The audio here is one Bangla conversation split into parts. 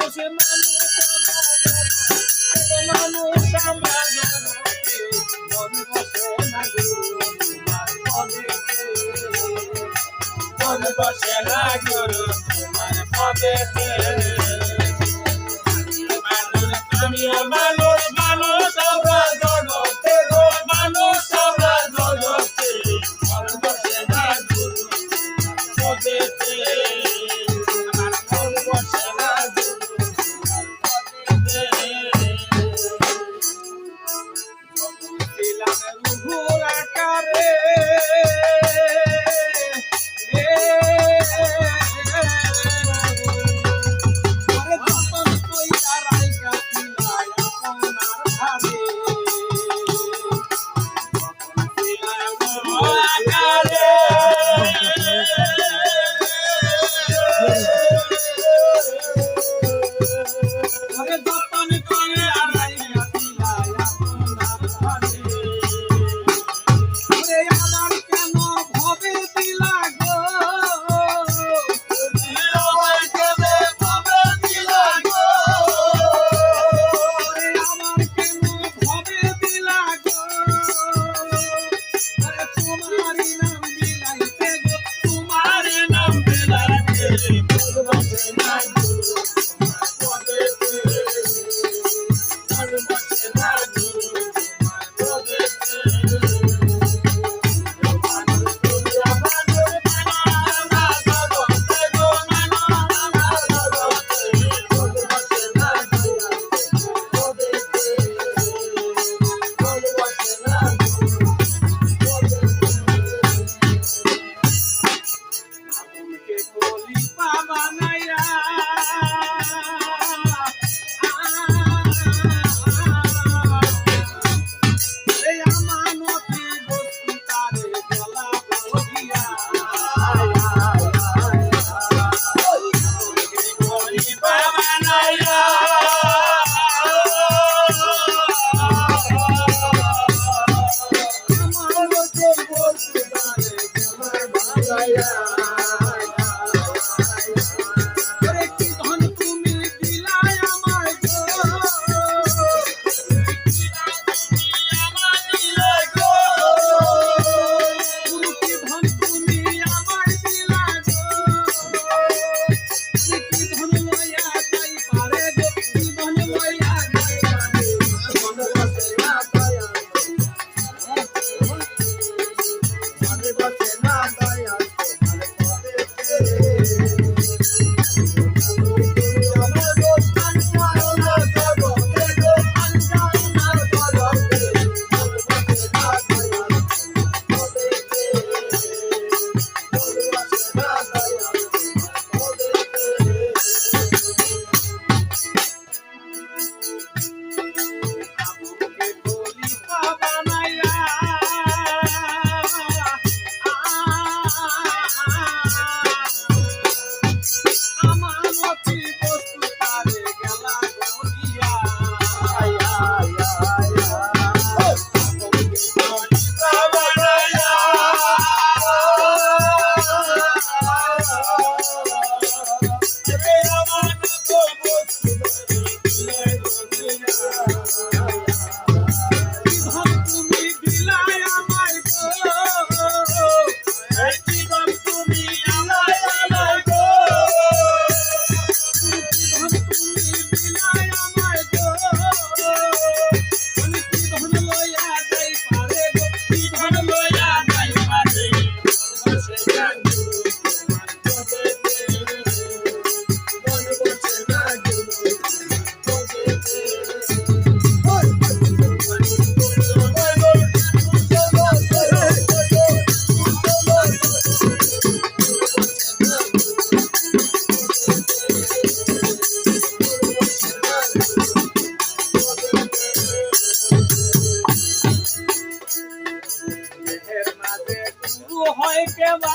মানুষ মানুষ মানুষ মন বসে না মন বসে না গুরু তোমার পদেতে মানুষ আমিও মানুষ মানুষ আমরা জগতে গো মানুষ আমরা জগতে মন বসে না গুরু পদেতে Jaya হয় কেবা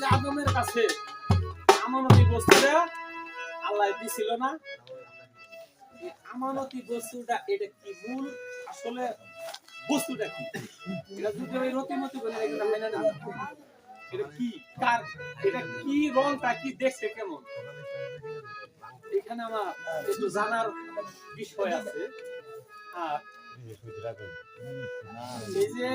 যে আদমের কাছে আমানতি বস্তুটা আল্লাহ দিছিল না। আমানতি বস্তুটা, এটা কি মূল? আসলে বস্তুটা কি? এটা যদি ওই রতিমতি বলে, এটা মেনে না এটা কি? কার? এটা কি রংটা কি দেখছে কেমন? এখানে আমার একটু জানার বিষয় আছে। আর এই যে